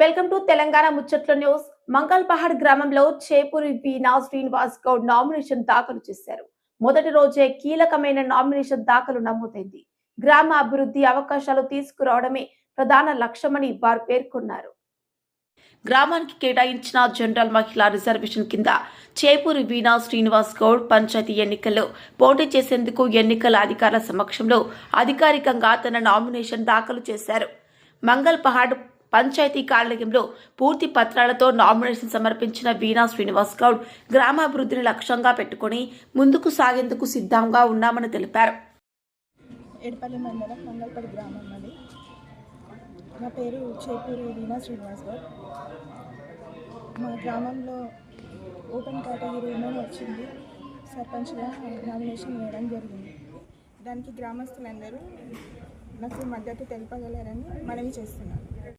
Welcome to Telangana ముచ్చట్ల news. Mangalpahad గ్రామంలో Chepuri Veena Srinivas Goud nomination దాఖలు చేశారు. మొదటి రోజే కీలకమైన నామినేషన్ దాఖలు నమోదైంది. గ్రామ అభివృద్ధి అవకాశాలు తీసుకురావడమే ప్రధాన లక్ష్యమని వారు పేర్కొన్నారు. గ్రామానికి కేటాయించిన జనరల్ మహిళా రిజర్వేషన్ కింద చేపూరి వీణా శ్రీనివాస్ గౌడ్ పంచాయతీ ఎన్నికల్లో పోటీ చేసేందుకు ఎన్నికల అధికారుల సమక్షంలో అధికారికంగా తన నామినేషన్ దాఖలు చేశారు. మంగల్ పహాడ్ పంచాయతీ కార్యాలయంలో పూర్తి పత్రాలతో నామినేషన్ సమర్పించిన వీణా శ్రీనివాస్ గౌడ్ గ్రామాభివృద్ధిని లక్ష్యంగా పెట్టుకుని ముందుకు సాగేందుకు సిద్ధంగా ఉన్నామని తెలిపారు. ఎడపల్లి మండలం మంగళపల్లి గ్రామం అది నా పేరు చేపూరి వీణా శ్రీనివాస్ గౌడ్. మా గ్రామంలో ఓపెన్ కేటగిరీ ఉమెన్ వచ్చింది. సర్పంచ్గా నామినేషన్ వేయడం జరిగింది. దానికి గ్రామస్తులందరూ నాకు మద్దతు తెలపగలరని మనవి చేస్తున్నాను.